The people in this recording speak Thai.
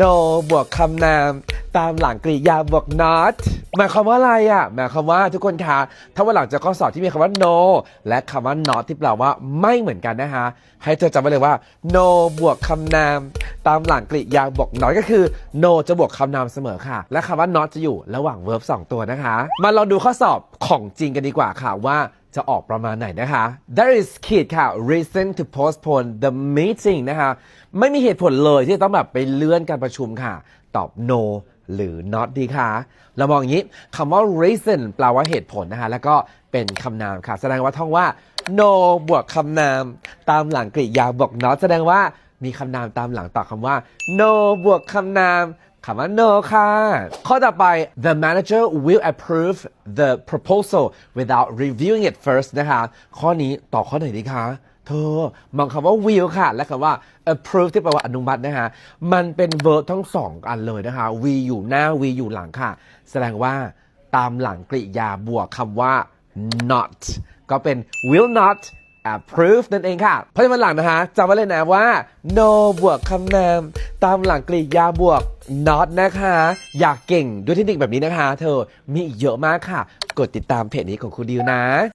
no บวกคำนาม ตามหลังกริยาบวก not หมายความว่าอะไรอะ หมายความว่าทุกคนคะ ถ้าวันหลังจะข้อสอบที่มีคำว่า no และคำว่า not ที่แปลว่าไม่เหมือนกันนะคะ ให้เธอจำไว้เลยว่า no บวกคำนาม ตามหลังกริยาบวก not ก็คือ no จะบวกคำนามเสมอค่ะ และคำว่า not จะอยู่ระหว่าง verb สองตัวนะคะ มาลองดูข้อสอบของจริงกันดีกว่าค่ะว่า จะออกประมาณไหนนะคะ There is ขีดค่ะ reason to postpone the meeting นะคะ ไม่มีเหตุผลเลยที่ต้องแบบไปเลื่อนการประชุมค่ะ ตอบ no หรือ not ดีค่ะเรามองอย่างนี้คำว่า reason แปลว่าเหตุผลนะคะ แล้วก็เป็นคำนามค่ะ แสดงว่าท่องว่า no บวกคำนาม ตามหลังกริยาบวก not แสดงว่ามีคำนามตามหลังต่อคำว่า no บวกคำนาม คำว่า no ค่ะ ข้อต่อไป the manager will approve the proposal without reviewing it first นะคะ ข้อนี้ต่อข้อไหนดีคะเธอมองคำว่า will ค่ะ และคำว่า approve ที่แปลว่าอนุมัตินะคะมันเป็น verb ทั้งสองอันเลยนะคะ we อยู่หน้า we อยู่หลังค่ะ แสดงว่าตามหลังกริยาบวกคำว่า not ก็เป็น will not approve นั่นเองค่ะ เพราะฉะนั้นหลังนะคะจำไว้เลยนะว่า no บวกคำนาม ตามหลังกริยาบวก not นะคะ อยากเก่งด้วยเทคนิคแบบนี้นะคะ เธอมีอีกเยอะมากค่ะ กดติดตามเพจนี้ของครูดิวนะ